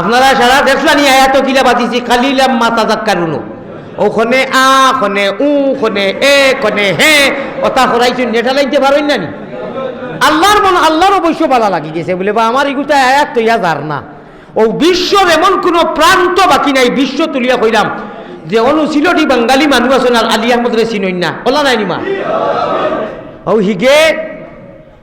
আপনারা সারা দেখলানি আয়াত কিলা বাজিছি খালিলাম মাতা জাক্কারুনো ওখানে আ, খনে উ, খনে এ, খনে হে ওটা হরাইছেন নেটা লাগতে পারেন না নি? আল্লাহর মন, আল্লাহর অবশ্য ভালো লাগি গেছে, বলে বা আমার এগুলো আয়াত তো ইয়া যার না। ও বিশ্বর এমন কোনো প্রান্ত বাকি নাই, বিশ্ব তুলিয়া কইলাম, যে অনু সিলটি বাঙালি মানুষ আছেন আর আলী আহমদ রে চিনই না। ওলা নাই নিমা ও হিগে,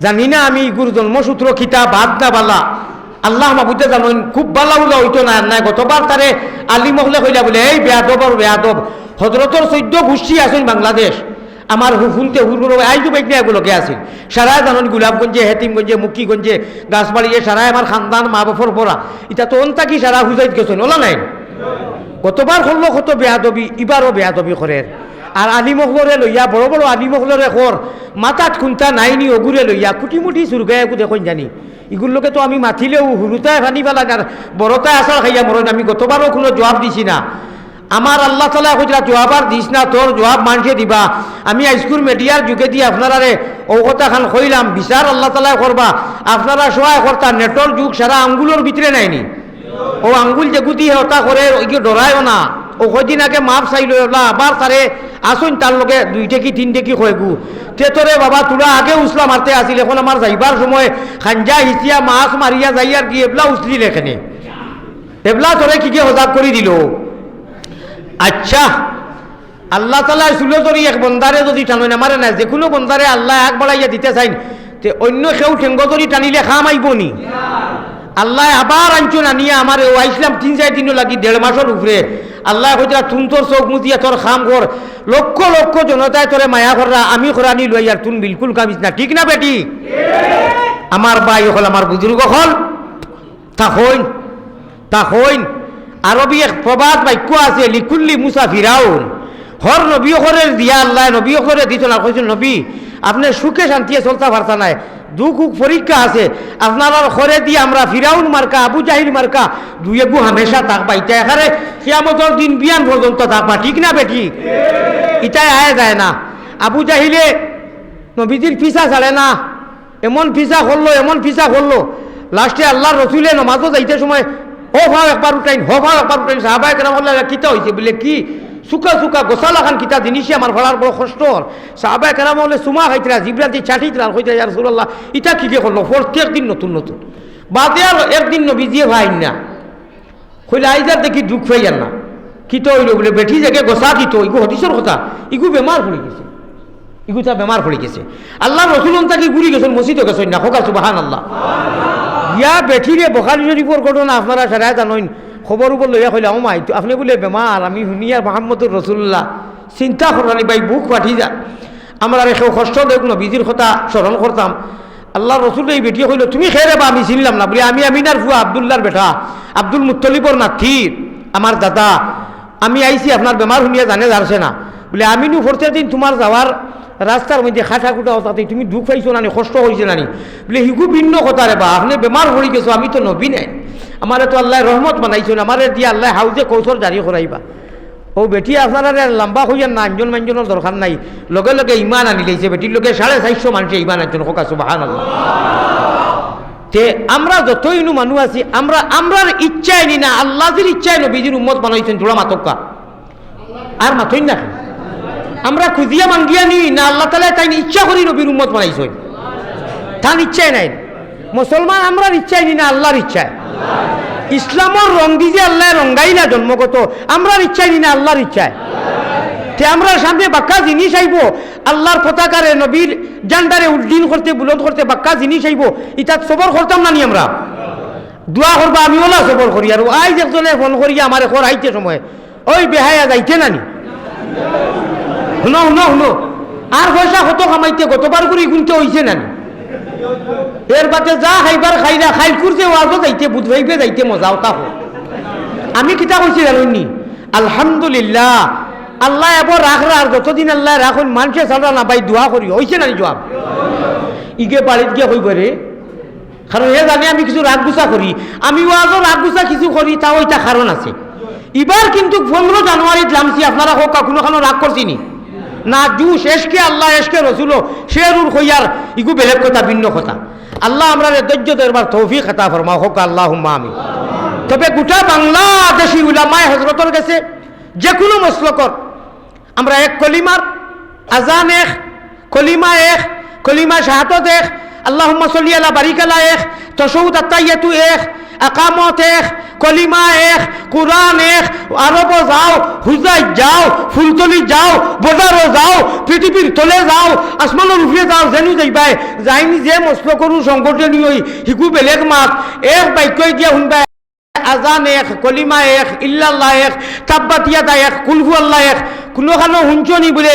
জানি না আমি গুরু জন্মসূত্র খিতা বাদ না বালা আল্লাহ মাহবুদে জানেন, খুব বালা উলা হইতো না, নাই গতবার তারে আলী মহলে কইলা বলে, এই বেয়াদব আর বেয়াদব হজরতর চৈদ্য গোষ্ঠী আছেন বাংলাদেশ। আমার হুফুনতে হুরুর আইজু বেগনে এগুলোকে আছিল। সারা জানন, গোলাপগঞ্জে হেতিমগঞ্জে মুক্তিগঞ্জে গাছবাড়িয়ে সারাই আমার খানদান মা বাপর পড়া এটা তো অন্তা কি সারা হুজাইত গেছেন ওলা নাই? গতবার করল কত বেয়াদবি এবারও বেয়াদবি করে আর আলিমহলরে লইয়া, বড় বড় আলিমহলরে কর মাথাত খুন্তা নাইনি অগুরে লইয়া, কুটিমুটি একো দেখুন জানি। ইগুলোকে তো আমি মাতিলেও হুরুতায় ফানি পেলাম আর বড়তায় আসার খাইয়া মরণ আমি গতবারও কোনো জবাব দিছি না। আমার আল্লাহ তালা কইরা জবাব আর দিস না তোর জবাব মানুষে দিবা। আমি স্কুল মিডিয়ার যুগে দিয়ে আপনারারে কথা খান কইলাম বিচার আল্লাহ তালা করবা আপনারা সহায় করতা নেটর যুগ সারা আঙ্গুলোর ভিতরে নাইনি। ও আঙ্গুল যে গুতি হতা করে ওইকে ডরায়ও না। ও কদিন আগে মাপ চাইল আবার তারে আসুন তার লগে দুইটে কি তিনটে কি হয়ে গু তে তোরে বাবা তোরা আগে উসলা মারতে আসিল এখন আমার যাইবার সময়, খাঞ্জা হিচিয়া মাছ মারিয়া যাই আর কি, এবলা উসলিল এখানে এবলা তোরে কি কি হজাব করে দিল। আচ্ছা আল্লাহ তালা চুলো ধরি এক বন্দারে যদি টানো না মারে না যে কোনো বন্দারে আল্লাহ এক বাড়াইয়া দিতে চাইন, তে অন্য কেউ ঠেঙ্গ ধরি টানিলে খাম আইব নি। আল্লাহ আবার আনছো না নিয়ে আমার ও আইসলাম তিন চার দিনও লাগি দেড় মাসের উপরে আল্লাহ কইরা তুন তোর চোখ মুতিয়া তোর খাম কর লক্ষ লক্ষ জনতায় তোরে মায়া কররা আমি করানি লই, আর তুন বিলকুল কামিস না। ঠিক না বেটি? আমার বাই হল আমার বুজুর্গ হল। তা হইন তা হইন। আরবি এক প্রবাদ বাক্য আছে, লিকুল্লি মুসা ফিরাউন। হর নবী হরের দিয়া, আল্লাহ নবী হরে দিত না। নবী, আপনি সুখে শান্তিয়ে চলতে পারতা নাই। দুঃখ উখ পরীক্ষা আছে। আপনার হরে দিয়ে আমরা ফিরাউন মার্কা, আবু জাহিল মার্কা, দুই একু হামেশা থাকবা ইটা এখানে কিয়ামতর দিন বিয়ান পর্যন্ত থাকবা ঠিক না বেটি ইটাই আয় যায় না। আবু জাহিলে নবীজির পিসা ছাড়ে না। এমন পিসা করল, এমন পিসা করল। লাস্টে আল্লাহর রসুলে নমাজও যাইতে সময় হ ভাও একবার উঠাইন হো ভাও একবার উঠাইন, সাহাবায় কেন বললে কিতা হয়েছে বলে কি? সুকা সুকা গোসালা খান কিতা জিনিসই আমার ভাড়ার বড় কষ্ট হল। সাহাবায় কেন বলে সুমা খাইতরা জিবরাতি চাটিতরা হইতে আর সুরাল্লাহ ইটা কি করল প্রত্যেক দিন নতুন নতুন। বাদে আর একদিন নবীজিয়ে ভাই না কইলে আইজার দেখি দুঃখ হয়ে যান না কিতো হইল? বলে বেঠি জায়গা গোসা কিতো ইগু হদিসর কথা। ইগু বেমার পড়ে গেছে। ইগুতা বেমার পড়ে গেছে। আল্লাহ রসুল তাকে ঘুরি গেছেন মসজিদে গেছেন না হোকা সুবাহান আল্লাহ ইয়া বেঠিরে বখারি শরীফর ঘটনা আপনারা সারা জানেন খবর উপর লইয়া কইলে ও মাই আপনি বলে বেমার, আমি শুনিয়া মোহাম্মদুর রসুল্লাহ চিন্তা করানি ভাই, বুক পাঠি যা আমরা রেখেও কষ্ট দেখ নবীজির কথা স্মরণ করতাম। আল্লাহ রসুল এই বেটিয়ে কইল, তুমি খেয়ে বা আমি চিনলাম না। বলে, আমি আমিনার ফুয়া আবদুল্লার বেটা, আব্দুল মুত্তলিবর নাথি আমার দাদা। আমি আইছি, আপনার বেমার শুনিয়া জানে যাচ্ছে না। বলে, আমিনু ফোরতে দিন তোমার যাওয়ার রাস্তার মধ্যে খাটা খুটা তাতে তুমি দুঃখ পাইছো নানি কষ্ট হয়েছে নানি বলে, হিগু ভিন্ন কথা রে বা আপনি বেমার হয়ে গেছো, আমি তো নবী নাই। আমার তো আল্লাহ রহমত বানাইছো আমার দিয়ে আল্লাহ হাউজে কৌশল জারি করাইবা। ও বেটি আপনারা লম্বা হইয়া না আঞ্জন মাঞ্জনের দরকার নাই। লগে লগে ইমান আনি লাইছে বেটির লগে সাড়ে চারশো মানুষে ইমান আনছেন হোকা সুবাহান তে আমরা যতই নু মানুষ আছি, আমরা আমরার ইচ্ছাই নি না আল্লাহর ইচ্ছাই নবীজির উম্মত বানাইছেন জোড়া মাতক্কা। আর মাতই না আমরা খুঁজিয়া মাঙ্গিয়া নি, না আল্লাহ তালা তাই ইচ্ছা করি নবীর উম্মত বানাইছেন তার ইচ্ছাই নাই। মুসলমান আমরার ইচ্ছাই নি না আল্লাহর ইচ্ছায়। ইসলামর রং দিয়ে আল্লাহ রঙ্গাইলা জন্মগত, আমরার ইচ্ছাই নি না আল্লাহর ইচ্ছায়। তে আমরা সামনে বাক্কা জিনিস আইব, আল্লাহর পতাকারে নবীর জান্ডারে উদ্দিন করতে, বুলন্দ করতে বাক্কা জিনিস আইব ইটা সবর করতাম না নি আমরা। দোয়া করবা আমি ওলা সবর করি, আর আইজ একজনে ফোন করি, আমার এখন আইতে সময়। ওই বেহায়া যাইতে নানি শুনো শুনো শুনো। আর পয়সা কত কামাইতে, গতবার করে গুনতে হইছে নানি এর বাদে যা খাইবার খাই করছে ওয়াজও যাইতে বুধ ভাইবে যাইতে মজাও তা হোক আমি কিতা কইছি জানুনি? আলহামদুলিল্লাহ, আল্লাহ এবার রাখরা আর যতদিন আল্লাহ রাখুন মানুষে ছাড়া না ভাই দোয়া করি হয়েছে না জবাব ইগে বাড়িত গিয়ে কইব রে কারণ এ জানি, আমি কিছু রাগ গুছা করি আমি ওয়াজও রাগ গুছা কিছু করি তাও এটা কারণ আছে। এবার কিন্তু পনেরো জানুয়ারিত লামছি আপনারা হোক কোনো খানো রাগ করছি নি? না জুস এসকে আল্লাহ এসকে রসুলো সে রুর কইয়ার ইগু বেলেগ কথা, ভিন্ন কথা। আল্লাহ আমরা ধৈর্য দেবার তৌফিক হাতা ফরমা হোক আল্লাহ আমি তবে গোটা বাংলাদেশি উলামায় হজরতর গেছে যে কোনো মসলকর, আমরা এক কলিমার, আজান এক, কলিমা এক, কলিমা শাহাদত এক আল্লাহ সলিয়ালা বারিকালা এক, তসৌদ আত্মাইয়াতু এক, আকামত এক কলিমা এক, কোরআন এক আরব যাও হুজাই যাও, ফুলতলি যাও, বজারও যাও, পৃথিবীর তলে যাও আসমানের উপরে যাও জেনু যাইবাই। যাইনি যে মস্ত করু সংগঠনীয় শিকু বেলেগ মাত। এক বাক্যই দিয়া শুনবাই। আজান এক, কলিমা এক, ইল্লাল্লাহ এক তাব্বাতিয়াদা এক কুলহু আল্লাহ এক। কোনোখানো শুনছনি বোলে?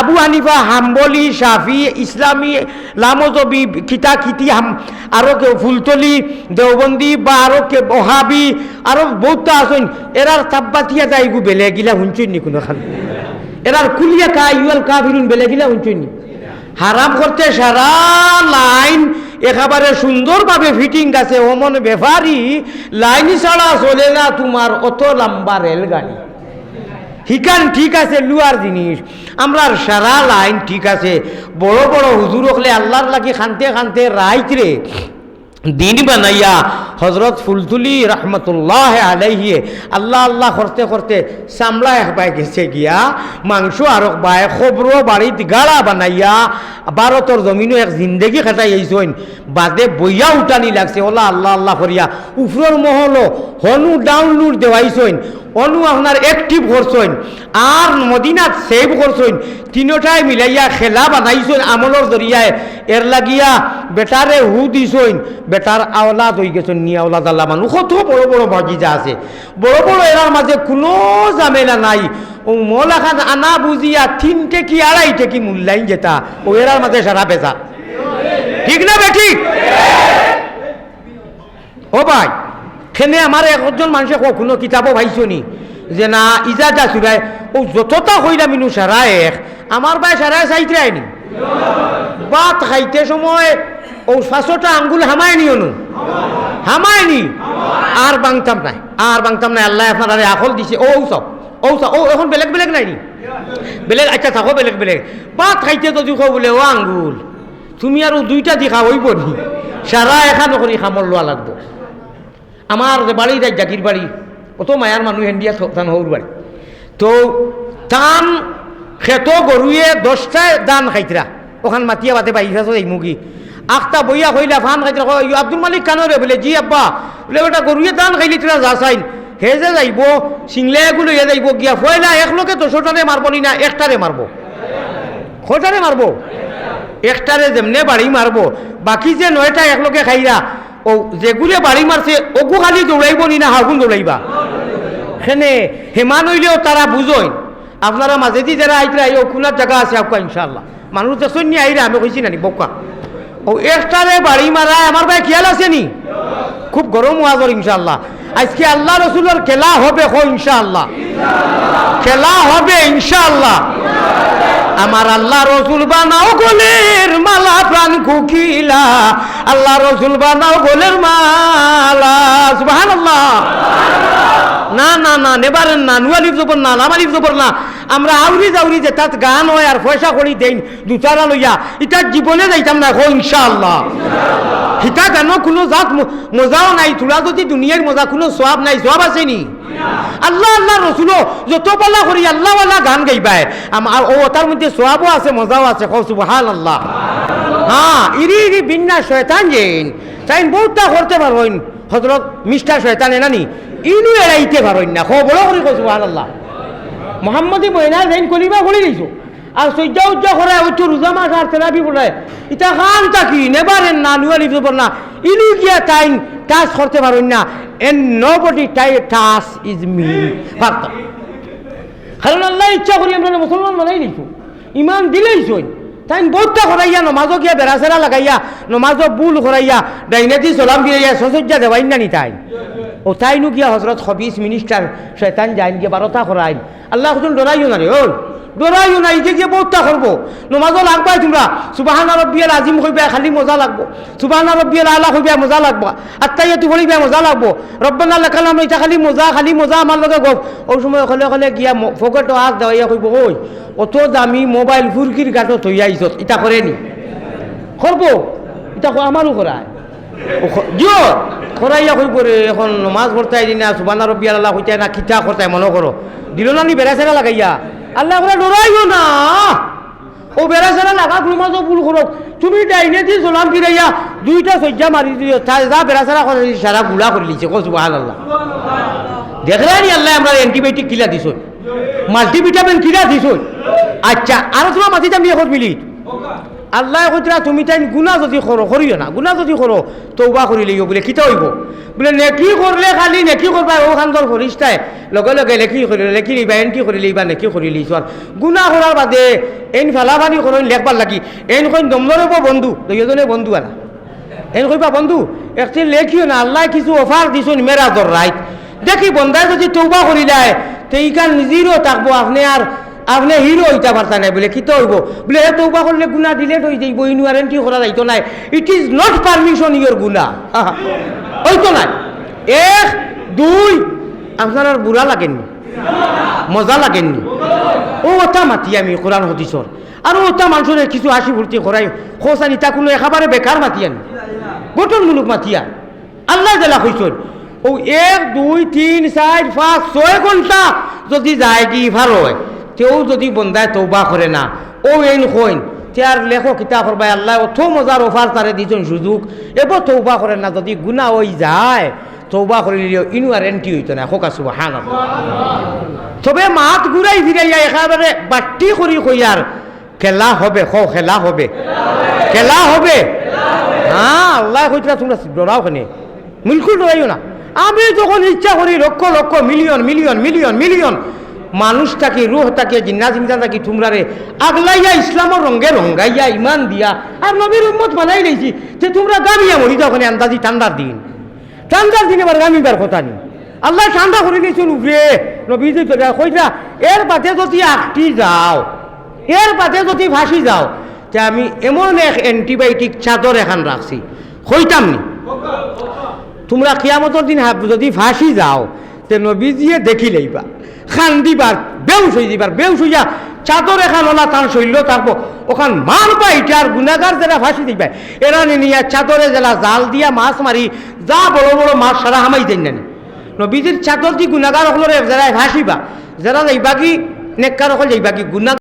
আবু হানিফা, হাম্বলি, শাফি ইসলামী লামজবি খিতা খিতি হাম আরও কেউ, ফুলতলি, দেওবন্দি বা আরও কে ওহাবি আরও বহুতটা আছেন। এরার তাব্বাতিয়াদা এগু বেলেগিলা শুনছনি কোনোখান? এরার কুলিয়া কা ইউএল কা ফিরুন বেলেগিলা শুনছনি হারাম করতে সারা লাইন একেবারে সুন্দরভাবে ফিটিং আছে। অমন ব্যাপারই লাইন ছাড়া চলে না তোমার অত লম্বা রেলগাড়ি। হিকান ঠিক আছে লুয়ার জিনিস। আমরা সারা লাইন ঠিক আছে। বড় বড় হুজুর হলে আল্লাহর লাগি খানতে খানতে রাইত রে। দিন বানাইয়া হজরত ফুলতুলি রহমতুল্লাহ আলাইহিয়ে আল্লাহ আল্লাহ করতে করতে সামলা এক বাই গেছে গিয়া, মাংস আর এক বাই খবর বাড়িত গাড়া বানাইয়া ভারতর জমিনও এক জিন্দেগি খাটাই আইসইন। বাদে বইয়া উঠানি লাগছে, ওলা আল্লাহ আল্লাহ করিয়া, উফরর মহল হনু ডাউনলোড দেওয়াইছইন অনু আপনার অ্যাক্টিভ করছেন আর মদিনাত সেভ করছেন তিনোটাই মিলাইয়া খেলা বানাইছেন আমলর জরিয়ায় এর লাগিয়া বেটারে হু দিছেন বেটার আওলাদ হয়ে গেছেন নিয়া আওলাদ আল্লাহ মানুষ কত বড় বড় বাগিচা আছে। বড় বড় এরার মাঝে কোনো জামেলা নাই। ও মলাখান আনা বুঝিয়া তিনটে কি আড়াইটে কি মূল্যায়ন যেটা ও এরার মাঝে সারা বেচা ঠিক না বে ঠিক? ও ভাই। খেনে আমার একজন মানুষে কখনো কিতাবও ভাইছো নি? যে না, ইজাজা চুরাই ও যতটা হইলাম মিনু সারা এক আমার ভাই সারা চাইতে আইনি বাত খাইতে সময়, ও পাঁচটা আঙ্গুল হামায় নি অনু? হামায় নি? আর বাংতাম নাই আর বাংতাম নাই, আল্লাহ আপনার আখল দিছে। ও সব ও সব ও এখন বেলেগ বেলেগ নাই নি? বেলেগ আচ্ছা থাকো বেলেগ বেলেগ। বাত খাইতে যদি কো বলে, ও আঙ্গুল, তুমি আর দুইটা দিখা হইব নি? সারা এখান করি খামর লোয়া লাগবো। আমার বাড়ি দেয় জাকির বাড়ি, কত মায়ার মানুষ হেন্ডিয়া থান হৌর বাড়ি। তো টান খেত গরুয়ে দশটায় দান খাইতরা ওখান মাতিয়া বাতে ফেসো এই মুগি আখটা বইয়া কইলা ফান ইয়ো আব্দুল মালিক কানরে বলে, জি আব্বা। বলে ওটা গরুয়ে দান খাইলি তোরা যা চাইন হে যে যাইব সিংলে এগুলো হে যাইব গিয়া। ফয়লা এক লোকে দশটারে মারবো নি না একটারে মারবো কটারে মারবো একটারে যেমনে বাড়ি মারবো বাকি যে নয়টা এক লোকে খাইরা ও যেগুলো বাড়ি মারছে ওগু খালি দৌড়াইব নি না হাগুন দৌড়াইবা? সেনে হেমান হইলেও তারা বুঝই। আপনারা মাঝেদি যারা আইতরা, এই খুনার জায়গা আছে আপনার ইনশাল্লাহ মানুষ দেখছেন নি আইরা, আমি কইছি নানি বকা ও একটারে বাড়ি মারা আমার ভাই খেয়াল আছে নি? খুব গরম ওয়াজর ইনশাল্লাহ আজকে আল্লাহ রসুলের খেলা হবে হো ইনশাল্লাহ খেলা হবে ইনশাল্লাহ আমার আল্লাহ রসুল বানাও গোলের মালা প্রাণ কুকিলা। আল্লাহ রসুল বানাও গোলের মালা। আল্লাহ না না না, নেবারেন না নুয়ালিফ জবর না লামালিফ জবর না। আমরা আউরি যাউরি যে তাত গান হয় আর পয়সা করি দেন, দুচারা লইয়া ইটার জীবনে যাইতাম না হো ইনশাআল্লাহ। হিতা গানো কোনো জাত মজাও নাই, তোরা যদি দুনিয়ার মজা, কোনো সোয়াব নাই সোয়াব আছে নি আল্লাহ আল্লাহ রসুলো যত পাল্লা করি আল্লাহ আল্লাহ গান গাইবাই। আমার ও, তার মধ্যে সোয়াবও আছে, মজাও আছে কৌ সুবহান আল্লাহ হ্যাঁ ইরি ইরি বিন্না শয়তান যেন। তাই বহুতটা করতে পারবেন। হজরত মিস্টার শয়তান এনানি ইনু এড়াইতে পারবেন না খো বড় করি কৌ সুবহান আল্লাহ মোহাম্মদী মহিনা জৈন কলিবা করে দিছো। আর সূর্য উজ্জ করে ওইটো রোজা মাস আর তেরাবি বলে ইটা খান তাকি নেবারেন না নুয়ালি না। ইনু গিয়া টাইম টাচ করতে পারেন না। বডি টাই টাচ ইজ মি পারতাম কারণ আল্লাহ ইচ্ছা করি আমরা মুসলমান বানাই দিছো। ইমান দিলেই সই তাই বহুতটা করাইয়া নমাজও গিয়া বেড়া সেরা লাগাইয়া, নমাজও বুল করাইয়া ডাইনাতি সলাম দিয়ে সসজ্জা দেওয়াইন না তাই। ও তাই নু গিয়া হজরত হবিস মিনিস্টার, শয়তান যাইন গিয়ে বারোটা করাইন আল্লাহ ডরাইও না রে ও ডরাইও না ইকে গিয়ে বহুতটা করব নমাজও লাগবাই তোমরা। সুবাহান রব্বিয়াল আজিম হইবে খালি মজা লাগবো। সুবাহান রব্বিয়াল আলা হইবে মজা লাগবো। আত্মাইয়াতু হইবে মজা লাগবো। রব্বানা লাকালাম এটা খালি মজা খালি মজা আমার লগে গপ। ওই সময় হলে হলে গিয়া ফকট হাত দেওয়াইয়া কইব ওই অত দামি মোবাইল ফুরকির গাঁটত হইয়া আইছত ইটা করেনি করব এটা আমারও করায় জিও খরাইয়া কই করে এখন নমাজ পড়তে দিন না সুবানা রব্বি আল্লাহ হইতে না খিচা করতে মনে করো দিল না নি বেড়া সেরা লাগাইয়া? আল্লাহ বলে ডরাইও না। ও বেড়া সেরা লাগা নমাজও ভুল করক। তুমি ডাইনে দিয়ে জোলাম ফিরাইয়া দুইটা সজ্জা মারি দিও। যা বেড়া সেরা করে সারা গুলা করে লিছে কো সুবাহ আল্লাহ দেখলে নি আল্লাহ আমরা অ্যান্টিবায়োটিক কিলা দিছ? মাল্টিভিটামিন কিলা দিছ? আচ্ছা আর তোমার মাতি যাম এখন মিলিট আল্লাহ কইতরা তুমি তাই গুণা যদি করো করিও না, গুণা যদি করো তৌবা করি লইও বলে, কিতা হইব? বলে, নেকি করলে খালি, নেকি করবা ও খান্দর ফরিস্তাই লগে লগে লেখি করি লেখি লিবা এনটি করি লিবা, নেকি করি লিছ। আর গুণা করার বাদে, এন ফালাফানি করো লেখবার লাগি, এন কই দমদর বন্ধু দুইজনে বন্ধু আলা। এন কইবা বন্ধু একটি লেখিও না, আল্লাহ কিছু অফার দিছুন মেরা দর রাইট দেখি বন্ধায় যদি তৌবা করি দেয় তো এইখান জিরো থাকব আপনি আপনি হিরো হইতে পারতা নাই বলে কিতো হইব? বলে, এ তৌবা করলে গুণা ডিলেট হয়ে যাইব ইনু ওয়ারেন্টি করা যাইতো নাই। It is not permission your গুণা হইতো নাই। এক, দুই, আপনার বুড়া লাগেননি? মজা লাগেননি? ও, ওটা মাতি আমি কোরআন হদিসর আর ওটা মানুষের কিছু হাসি ভর্তি করাই। খোসানি তা কোনো একেবারে বেকার মাতি আনি। গঠনমূলক মাতিয়া আল্লাহ জেলা কইসন ও, এক, দুই, তিন, চার, পাঁচ, ছয় ঘণ্টা যদি যায় কি ভার হয়? তেও যদি বন্ধায় তৌবা করে না। ও এন কইন তেয়ার লেখো কিতাব করবাই আল্লাহ, অথ মজার অফার তারে দিছেন সুযোগ। এবার তৌবা করে না, যদি গুণা হয়ে যায় তৌবা করে নিলেও ইনু আর এন্টি হইতো না হোক আসব হান তবে মাত ঘুরাই ফিরাইয়া একেবারে বাট্টি করি কইয়ার খেলা হবে খ খেলা হবে। খেলা হবে। হ্যাঁ আল্লাহ কইতরা তোমরা ডরাও কেনে বিলকুল ডরাইও না। আমি যখন ইচ্ছা করি lakh lakh, million million million million মানুষ থাকি রুহ থাকে জিন্না জিন্দা থাকি তোমরারে আগলাইয়া ইসলামর রঙ্গে রঙ্গাইয়া ইমান দিয়া। আর নবীর উম্মত বানাই লইছি যে তোমরা গামিয়া মরি তখন আন্দাজি ঠান্ডার দিন। ঠান্ডার দিনে আবার গামিবার কথা নেই। আল্লাহ ঠান্ডা করে দিয়েছেন উপরে নবী যে কইরা, এর বাদে যদি আটটি যাও, এর বাদে যদি ফাঁসি যাও, তে আমি এমন এক অ্যান্টিবায়োটিক চাদর এখান রাখছি। হইতাম নি, তোমরা কিয়ামতর দিন যদি ফাঁসি যাও তে নবীজিয়ে দেখি লইবা। খান দিবার, বেউস হয়ে দিবার, বেউস হইয়া চাদর এখান ওলা তার শৈল্য থাকব ওখান মার পাই আর গুণাগার যারা ফাঁসি দিবে, এরা নিয়া চাদরে যারা জাল দিয়া মাছ মারি, যা বড় বড় মাছ সারা হামাই দেন না নবীজির চাদর দি গুণাগার হলো যারা ফাঁসিবা, যারা যাইবা কি, নেককার হল যাইবা কি গুণা